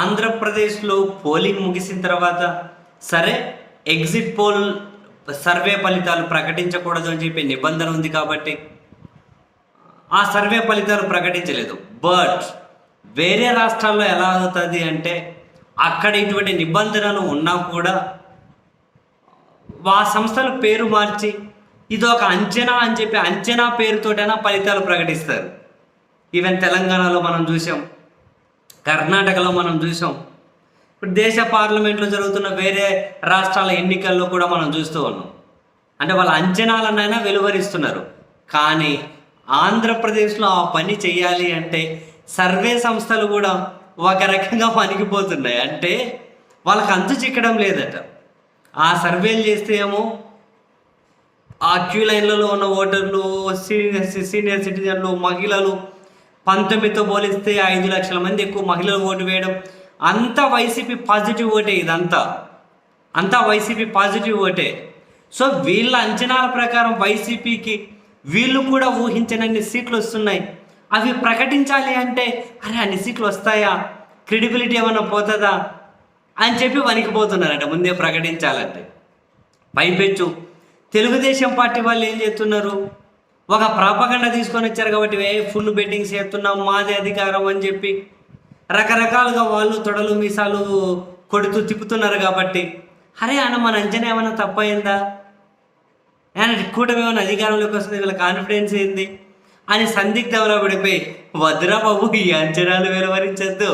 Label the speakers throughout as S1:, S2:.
S1: ఆంధ్రప్రదేశ్లో పోలింగ్ ముగిసిన తర్వాత సరే ఎగ్జిట్ పోల్ సర్వే ఫలితాలు ప్రకటించకూడదు అని చెప్పి నిబంధన ఉంది కాబట్టి ఆ సర్వే ఫలితాలు ప్రకటించలేదు. బట్ వేరే రాష్ట్రాల్లో ఎలా అవుతుంది అంటే అక్కడ ఇటువంటి నిబంధనలు ఉన్నా కూడా ఆ సంస్థల పేరు మార్చి ఇది ఒక అంచనా అని చెప్పి అంచనా పేరుతోటైనా ఫలితాలు ప్రకటిస్తారు. ఈవెన్ తెలంగాణలో మనం చూసాం కర్ణాటకలో మనం చూసాం. ఇప్పుడు దేశ పార్లమెంట్లో జరుగుతున్న వేరే రాష్ట్రాల ఎన్నికల్లో కూడా మనం చూస్తూ ఉన్నాం. అంటే వాళ్ళ అంచనాలనైనా వెలువరిస్తున్నారు. కానీ ఆంధ్రప్రదేశ్లో ఆ పని చేయాలి అంటే సర్వే సంస్థలు కూడా ఒక రకంగా పనికిపోతున్నాయి. అంటే వాళ్ళకి అంతు చిక్కడం లేదట. ఆ సర్వేలు చేస్తే ఏమో ఆ క్యూ లైన్లలో ఉన్న ఓటర్లు సీనియర్ సీనియర్ సిటిజన్లు మహిళలు పంతొమ్మిదితో పోలిస్తే ఐదు లక్షల మంది ఎక్కువ మహిళలు ఓటు వేయడం అంతా వైసీపీ పాజిటివ్ ఓటే ఇదంతా. అంతా వైసీపీ పాజిటివ్ ఓటే. సో వీళ్ళ అంచనాల ప్రకారం వైసీపీకి వీళ్ళు కూడా ఊహించనన్ని సీట్లు వస్తున్నాయి. అవి ప్రకటించాలి అంటే అరే అన్ని సీట్లు వస్తాయా? క్రెడిబిలిటీ ఏమైనా పోతుందా? అని చెప్పి వణికిపోతున్నారంట ముందే ప్రకటించాలంటే. పైపెచ్చు తెలుగుదేశం పార్టీ వాళ్ళు ఏం చేస్తున్నారు? ఒక ప్రాపగండ తీసుకొని వచ్చారు కాబట్టి ఏ ఫుల్ బెట్టింగ్స్ చేస్తున్నాం మాదే అధికారం అని చెప్పి రకరకాలుగా వాళ్ళు తొడలు మీసాలు కొడుతూ తిప్పుతున్నారు కాబట్టి అరే అన్న మన అంచనా ఏమైనా తప్పయిందా ఆయన కూటమి ఏమైనా అధికారంలోకి వస్తుంది వీళ్ళ కాన్ఫిడెన్స్ ఏంది? అని సందిగ్ధంలో పడిపోయి వద్దురా బాబు ఈ అంచనాలు వెలువరించద్దు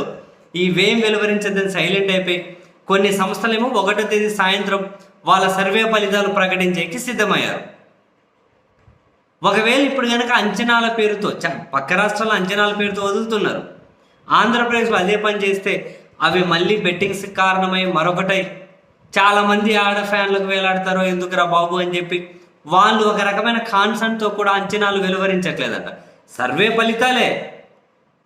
S1: ఇవేం వెలువరించద్దని సైలెంట్ అయిపోయి కొన్ని సంస్థలేమో ఒకటో తేదీ సాయంత్రం వాళ్ళ సర్వే ఫలితాలు ప్రకటించేకి సిద్ధమయ్యారు. ఒకవేళ ఇప్పుడు కనుక అంచనాల పేరుతో చ- పక్క రాష్ట్రాల అంచనాల పేరుతో వదులుతున్నారు. ఆంధ్రప్రదేశ్లో అదే పని చేస్తే అవి మళ్ళీ బెట్టింగ్స్ కారణమై మరొకటై చాలామంది ఆడ ఫ్యాన్లకు వేలాడతారో ఎందుకురా బాబు అని చెప్పి వాళ్ళు ఒక రకమైన కాన్సర్న్తో కూడా అంచనాలు వెలువరించట్లేదట. సర్వే ఫలితాలే.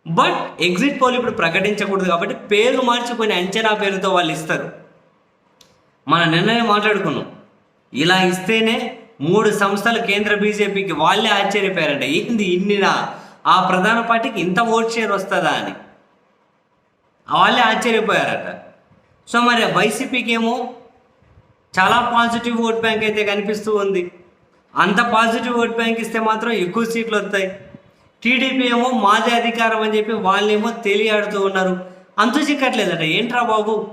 S1: బట్ ఎగ్జిట్ పోల్ ఇప్పుడు ప్రకటించకూడదు కాబట్టి పేరు మార్చుకొని అంచనా పేరుతో వాళ్ళు ఇస్తారు. మన నిర్ణయం మాట్లాడుకున్నాం. ఇలా ఇస్తేనే మూడు సంస్థలు కేంద్ర బీజేపీకి వాళ్ళే ఆశ్చర్యపోయారంట. ఏంది ఇన్నినా ఆ ప్రధాన పార్టీకి ఇంత ఓట్ షేర్ వస్తుందా అని. వాళ్ళే ఆశ్చర్యపోయారట. సో మరి వైసీపీకి ఏమో చాలా పాజిటివ్ ఓట్ బ్యాంక్ అయితే కనిపిస్తూ ఉంది. అంత పాజిటివ్ ఓట్ బ్యాంక్ ఇస్తే మాత్రం ఎక్కువ సీట్లు వస్తాయి. టీడీపీ ఏమో మాదే అధికారం అని చెప్పి వాళ్ళేమో తెలియాడుతూ ఉన్నారు. అంతు చిక్కట్లేదట ఏంట్రా బాబు?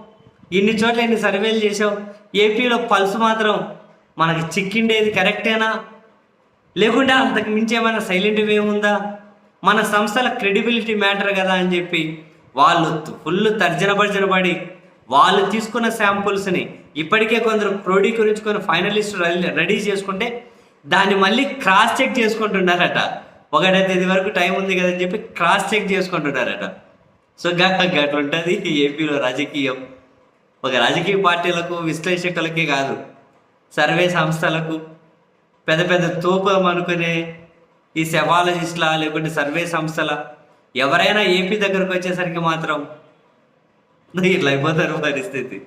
S1: ఇన్ని చోట్ల ఇన్ని సర్వేలు చేసావు ఏపీలో పల్స్ మాత్రం మనకి చిక్కిండేది కరెక్టేనా? లేకుంటే అంతకు మించి ఏమైనా సైలెంట్ ఏముందా మన సంస్థల క్రెడిబిలిటీ మ్యాటర్ కదా అని చెప్పి వాళ్ళు ఫుల్ తర్జన భర్జన పడి వాళ్ళు తీసుకున్న శాంపుల్స్ని ఇప్పటికే కొందరు క్రోడీకరించుకొని ఫైనలిస్ట్ రెడీ చేసుకుంటే దాన్ని మళ్ళీ క్రాస్ చెక్ చేసుకుంటున్నారట. ఒకటే తేదీ వరకు టైం ఉంది కదని చెప్పి క్రాస్ చెక్ చేసుకుంటున్నారట. సో గట్ల ఉంటుంది ఏపీలో రాజకీయం. ఒక రాజకీయ పార్టీలకు విశ్లేషకులకే కాదు. సర్వే సంస్థలకు పెద్ద పెద్ద తూపం అనుకునే ఈ సెవాలజిస్ట్ల లేకుంటే సర్వే సంస్థల ఎవరైనా ఏపీ దగ్గరకు వచ్చేసరికి మాత్రం ఇట్లా అయిపోతారు పరిస్థితి.